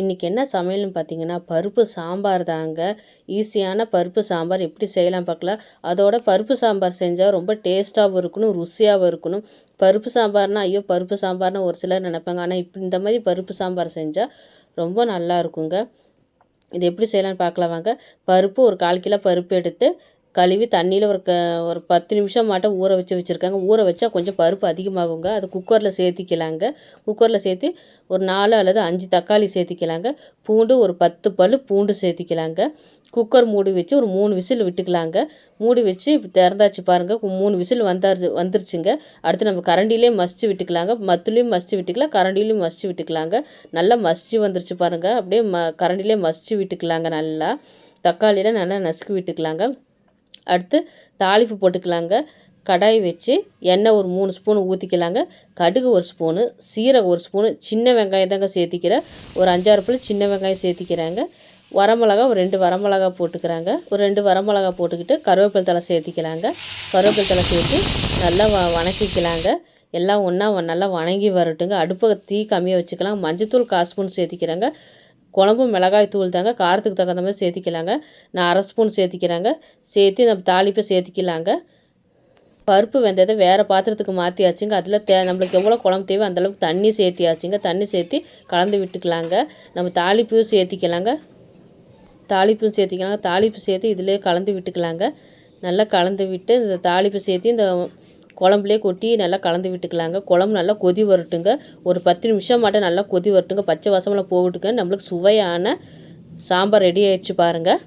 இன்றைக்கி என்ன சமையல்னு பார்த்தீங்கன்னா பருப்பு சாம்பார் தாங்க. ஈஸியான பருப்பு சாம்பார் எப்படி செய்யலாம் பார்க்கலாம் அதோட பருப்பு சாம்பார் செஞ்சால் ரொம்ப டேஸ்ட்டாகவும் இருக்கணும் ருசியாகவும் இருக்கணும். பருப்பு சாம்பார்னா ஐயோ பருப்பு சாம்பார்னு ஒரு சிலர் நினைப்பாங்க. ஆனால் இப்போ இந்த மாதிரி பருப்பு சாம்பார் செஞ்சால் ரொம்ப நல்லா இருக்குங்க. இது எப்படி செய்யலாம்னு பார்க்கலாம் வாங்க. பருப்பு ஒரு கால் கிலோ பருப்பு எடுத்து கழுவி தண்ணியில் ஒரு க ஒரு பத்து நிமிஷம் மாட்டம் ஊற வச்சு வச்சுருக்காங்க. ஊற வச்சா கொஞ்சம் பருப்பு அதிகமாகுங்க. அது குக்கரில் சேர்த்திக்கலாங்க. குக்கரில் சேர்த்து ஒரு நாலு அல்லது அஞ்சு தக்காளி சேர்த்திக்கலாங்க. பூண்டு ஒரு பத்து பல் பூண்டு சேர்த்திக்கலாங்க. குக்கர் மூடி வச்சு ஒரு மூணு விசில் விட்டுக்கலாங்க. மூடி வச்சு திறந்தாச்சு பாருங்கள் மூணு விசில் வந்தாரு வந்துருச்சுங்க. அடுத்து நம்ம கரண்டிலே மசிச்சு விட்டுக்கலாங்க. மத்துலேயும் மசிச்சு விட்டுக்கலாம். கரண்டிலையும் மசிச்சு விட்டுக்கலாங்க. நல்லா மசிச்சு வந்துருச்சு பாருங்கள் அப்படியே ம கரண்டிலே மசிச்சு விட்டுக்கலாங்க நல்லா. தக்காளியில் நல்லா நசுக்கி விட்டுக்கலாங்க. அடுத்து தாளிப்பு போட்டுக்கலாங்க. கடாய் வச்சு எண்ணெய் ஒரு மூணு ஸ்பூன் ஊற்றிக்கலாங்க கடுகு ஒரு ஸ்பூனு சீரகம் ஒரு ஸ்பூனு சின்ன வெங்காயம் தாங்க சேர்த்திக்கிறேன். ஒரு அஞ்சாறு புள்ளி சின்ன வெங்காயம் சேர்த்திக்கிறாங்க. வரமிளகா ஒரு ரெண்டு வரமிளகா போட்டுக்கிறாங்க. ஒரு ரெண்டு வரமிளகா போட்டுக்கிட்டு கருவேப்பிலை தலை சேர்த்திக்கலாங்க. கருவேப்பிலை தலை சேர்த்து நல்லா வ வணக்கிக்கலாங்க. எல்லாம் ஒன்றா நல்லா வணங்கி வரட்டுங்க. அடுப்பை தீ கம்மியாக வச்சுக்கலாம். மஞ்சத்தூள் காசு ஸ்பூன் சேர்த்திக்கிறாங்க. குழம்பு மிளகாய் தூள் தாங்க. காரத்துக்கு தகுந்த மாதிரி சேர்த்திக்கலாங்க. நான் அரை ஸ்பூன் சேர்த்திக்கிறாங்க. சேர்த்து நம்ம தாளிப்பை சேர்த்திக்கலாங்க. பருப்பு வெந்ததை வேறு பாத்திரத்துக்கு மாற்றியாச்சுங்க அதில் தே நம்மளுக்கு எவ்வளோ குழம்பு தேவை அந்தளவுக்கு தண்ணி சேர்த்தியாச்சுங்க. தண்ணி சேர்த்தி கலந்து விட்டுக்கலாங்க. நம்ம தாளிப்பையும் சேர்த்திக்கலாங்க. தாளிப்பும் சேர்த்திக்கலாங்க. தாளிப்பு சேர்த்து இதிலே கலந்து விட்டுக்கலாங்க. நல்லா கலந்து விட்டு இந்த தாளிப்பு சேர்த்து இந்த குழம்புலே கொட்டி நல்லா கலந்து விட்டுக்கலாங்க. குழம்பு நல்லா கொதி வரட்டுங்க. ஒரு பத்து நிமிஷம் மட்டும் நல்லா கொதி வரட்டுங்க. பச்சை வாசமெல்லாம் போகட்டுங்க. நம்மளுக்கு சுவையான சாம்பார் ரெடி ஆயிடுச்சு பாருங்கள்